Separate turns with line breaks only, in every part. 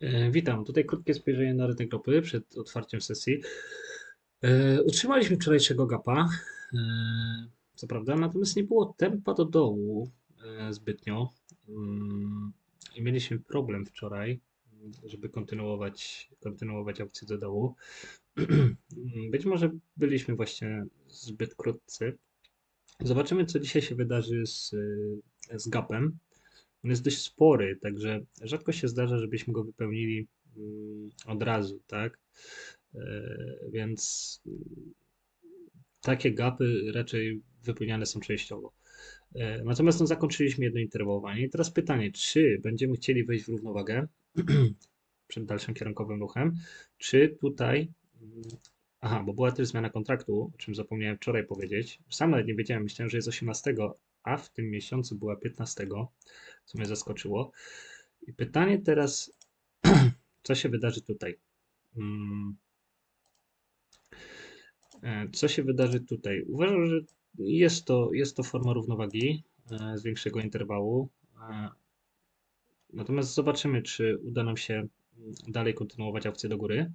E, Witam. Tutaj krótkie spojrzenie na rynek ropy przed otwarciem sesji. E, Utrzymaliśmy wczorajszego gapa, e, co prawda, natomiast nie było tempa do dołu zbytnio Mm, i mieliśmy problem wczoraj, żeby kontynuować, kontynuować opcję do dołu. Być może byliśmy właśnie zbyt krótcy. Zobaczymy, co dzisiaj się wydarzy z, z gapem. On jest dość spory, także rzadko się zdarza, żebyśmy go wypełnili mm, od razu, tak? E, Więc mm, takie gapy raczej wypełniane są częściowo. E, Natomiast no, zakończyliśmy jedno interwołowanie. I teraz pytanie, czy będziemy chcieli wejść w równowagę przed dalszym kierunkowym ruchem, czy tutaj. mm, Aha, bo była też zmiana kontraktu, o czym zapomniałem wczoraj powiedzieć. Sam nawet nie wiedziałem, myślałem, że jest 18, a w tym miesiącu była 15, co mnie zaskoczyło. I pytanie teraz, co się wydarzy tutaj? Mm, e, Co się wydarzy tutaj? Uważam, że jest to, jest to forma równowagi e, z większego interwału. E, Natomiast zobaczymy, czy uda nam się mm, dalej kontynuować akcję do góry.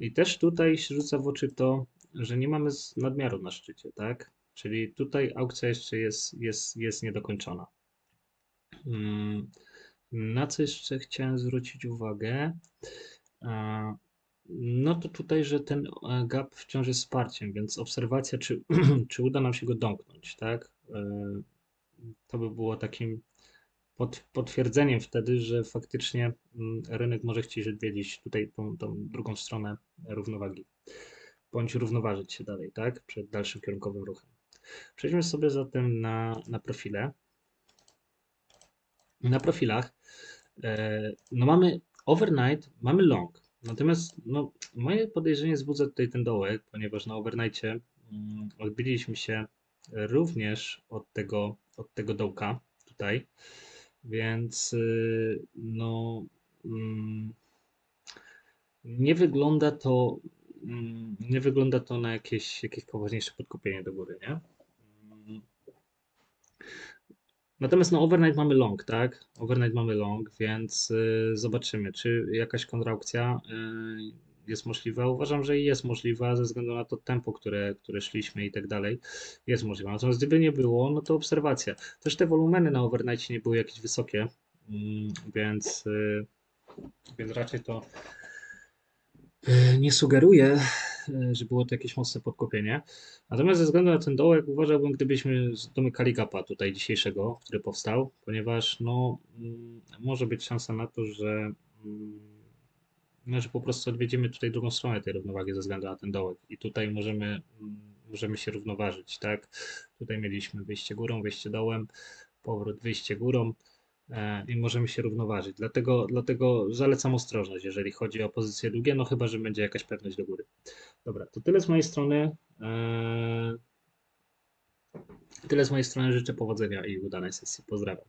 I też tutaj się rzuca w oczy to, że nie mamy nadmiaru na szczycie, tak? Czyli tutaj aukcja jeszcze jest, jest, jest niedokończona. Mm, Na co jeszcze chciałem zwrócić uwagę? No to tutaj, że ten e, gap wciąż jest wsparciem, więc obserwacja, czy, czy uda nam się go domknąć, tak? E, To by było takim pot- potwierdzeniem wtedy, że faktycznie mm, rynek może chcieć odwiedzić tutaj tą, tą drugą stronę równowagi, bądź równoważyć się dalej, tak? Przed dalszym kierunkowym ruchem. Przejdźmy sobie zatem na, na profile. Na profilach e, no mamy overnight, mamy long. Natomiast no, moje podejrzenie wzbudza tutaj ten dołek, ponieważ na overnightie mm, odbiliśmy się również od tego, od tego dołka tutaj, więc y, no mm, nie wygląda to mm, nie wygląda to na jakieś, jakieś poważniejsze podkupienie do góry, nie? Natomiast no overnight mamy long, tak? Overnight mamy long, więc y, zobaczymy, czy jakaś kontraukcja y, jest możliwa. Uważam, że jest możliwa ze względu na to tempo, które, które szliśmy i tak dalej. Jest możliwa. Natomiast gdyby nie było, no to obserwacja. Też te wolumeny na overnightie nie były jakieś wysokie, mm, więc, y, więc raczej to y, nie sugeruje, że było to jakieś mocne podkupienie. Natomiast ze względu na ten dołek uważałbym, gdybyśmy domykali gapa tutaj dzisiejszego, który powstał, ponieważ no, mm, może być szansa na to, że, mm, no, że po prostu odwiedzimy tutaj drugą stronę tej równowagi ze względu na ten dołek i tutaj możemy, mm, możemy się równoważyć, tak? Tutaj mieliśmy wyjście górą, wyjście dołem, powrót, wyjście górą e, i możemy się równoważyć. Dlatego, dlatego zalecam ostrożność, jeżeli chodzi o pozycje długie, no chyba, że będzie jakaś pewność do góry. Dobra, to tyle z mojej strony. E, Tyle z mojej strony. Życzę powodzenia i udanej sesji. Pozdrawiam.